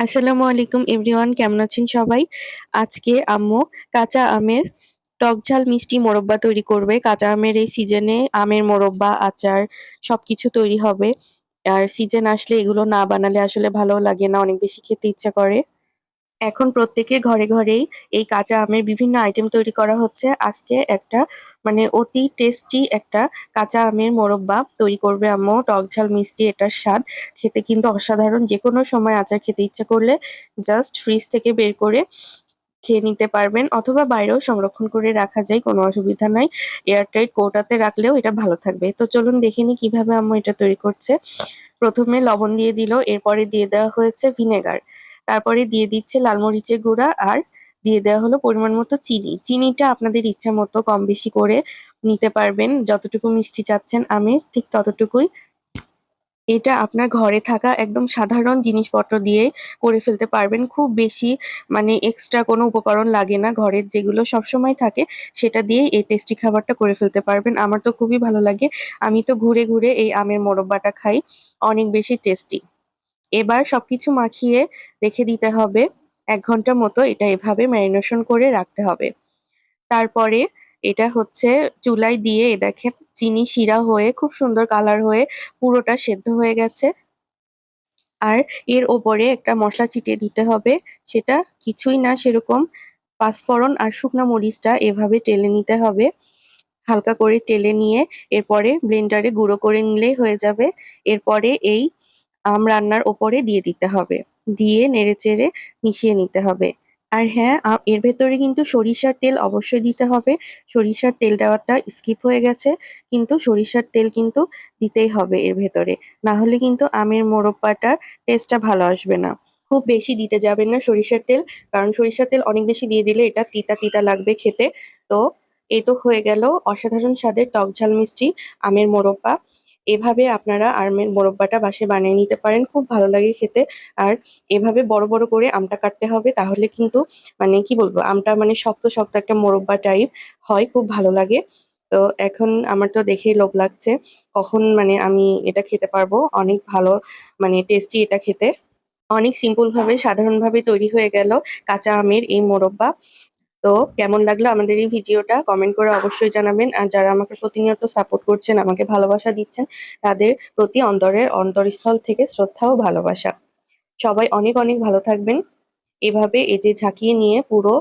আসসালামু আলাইকুম এভরিওয়ান, কেমন আছেন সবাই? আজকে আম্মু কাঁচা আমের টক ঝাল মিষ্টি মোরব্বা তৈরি করবে। কাঁচা আমের এই সিজনে আমের মোরব্বা, আচার সবকিছু তৈরি হবে। আর সিজন আসলে এগুলো না বানালে আসলে ভালো লাগে না, অনেক বেশি খেতে ইচ্ছা করে। এখন প্রত্যেকের ঘরে ঘরেই এই কাঁচা আমের বিভিন্ন আইটেম তৈরি করা হচ্ছে। আজকে একটা মানে অতি টেস্টি একটা কাঁচা আমের মোরব্বা তৈরি করবে আম্মু। টক ঝাল, মিষ্টি, এটার স্বাদ। খেতে কিন্তু অসাধারণ। যে কোনো সময় আচার খেতে ইচ্ছা করলে জাস্ট ফ্রিজ থেকে বের করে খেয়ে নিতে পারবেন অথবা বাইরেও সংরক্ষণ করে রাখা যায়, কোনো অসুবিধা নাই। এয়ারটাইট কৌটাতে রাখলেও এটা ভালো থাকবে। তো চলুন দেখে নিই কীভাবে আম্মু এটা তৈরি করছে। প্রথমে লবণ দিয়ে দিল, এরপরে দিয়ে দেওয়া হয়েছে ভিনেগার তারপরে দিয়ে দিচ্ছে লাল মরিচের গুঁড়া আর দিয়ে দেওয়া হলো পরিমাণ মতো চিনি। চিনিটা আপনাদের ইচ্ছা মতো কম বেশি করে নিতে পারবেন। যতটুকু মিষ্টি চাচ্ছেন আমি ঠিক ততটুকুই। এটা আপনার ঘরে থাকা একদম সাধারণ জিনিসপত্র দিয়ে করে ফেলতে পারবেন। খুব বেশি মানে এক্সট্রা কোনো উপকরণ লাগে না ঘরের যেগুলো সবসময় থাকে, সেটা দিয়ে এই টেস্টি খাবারটা করে ফেলতে পারবেন। আমার তো খুবই ভালো লাগে। আমি তো ঘুরে ঘুরে এই আমের মোরব্বাটা খাই। অনেক বেশি টেস্টি এবার সবকিছু মাখিয়ে রেখে দিতে হবে। এক ঘণ্টা মতো এটা এভাবে ম্যারিনেশন করে রাখতে হবে। তারপরে এটা হচ্ছে চুলায় দিয়ে এ দেখেন চিনি শিরা হয়ে খুব সুন্দর কালার হয়ে পুরোটা সেদ্ধ হয়ে গেছে। আর এর ওপরে একটা মশলা ছিটিয়ে দিতে হবে। সেটা কিছুই না সেরকম পাঁচফোড়ন আর শুকনো মরিচটা এভাবে টেলে নিতে হবে। হালকা করে টেলে নিয়ে এরপরে ব্লেন্ডারে গুঁড়ো করে নিলেই হয়ে যাবে। এরপরে এই আম রান্নার ওপরে দিয়ে দিতে হবে। দিয়ে নেড়েচেড়ে মিশিয়ে নিতে হবে। আর হ্যাঁ এর ভেতরে কিন্তু সরিষার তেল অবশ্যই দিতে হবে। সরিষার তেল দেওয়াটা স্কিপ হয়ে গেছে, কিন্তু সরিষার তেল কিন্তু দিতেই হবে এর ভেতরে। না হলে কিন্তু আমের মোরব্বাটার টেস্টটা ভালো আসবে না। খুব বেশি দিতে যাবেন না সরিষার তেল, কারণ সরিষার তেল অনেক বেশি দিয়ে দিলে এটা তিতা তিতা লাগবে খেতে। তো এ তো হয়ে গেল অসাধারণ স্বাদের টক ঝাল মিষ্টি আমের মোরব্বা। এভাবে আপনারা আমের মোরব্বাটা বাসায় বানিয়ে নিতে পারেন। খুব ভালো লাগে খেতে। আর এভাবে বড় বড় করে আমটা কাটতে হবে, তাহলে কিন্তু মানে কি বলব, আমটা মানে শক্ত শক্ত একটা মোরব্বা টাইপ হয়, খুব ভালো লাগে। তো এখন আমার তো দেখেই লোভ লাগছে, কখন মানে আমি এটা খেতে পারব? অনেক ভালো মানে টেস্টি এটা খেতে। অনেক সিম্পল ভাবে সাধারণ ভাবে তৈরি হয়ে গেল কাঁচা আমের এই মোরব্বা। তো কেমন লাগল আমাদের এই ভিডিওটা? কমেন্ট করে অবশ্যই জানাবেন। আর যারা আমাকে প্রতিনিয়ত সাপোর্ট করছেন, আমাকে ভালোবাসা দিচ্ছেন, তাদের প্রতি অন্তরের অন্তরস্থল থেকে শ্রদ্ধা ও ভালোবাসা। সবাই অনেক অনেক ভালো থাকবেন। এভাবে এই যে ঝাঁকিয়ে নিয়ে পুরো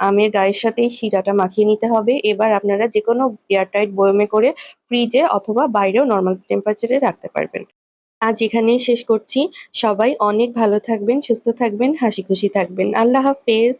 আমের গায়ের সাথে এই শিরাটা মাখিয়ে নিতে হবে। এবার আপনারা যে কোনো এয়ারটাইট বয়মে করে ফ্রিজে অথবা বাইরেও নর্মাল টেম্পারেচারে রাখতে পারবেন। আজ এখানেই শেষ করছি। সবাই অনেক ভালো থাকবেন, সুস্থ থাকবেন হাসি খুশি থাকবেন। আল্লাহ হাফেজ।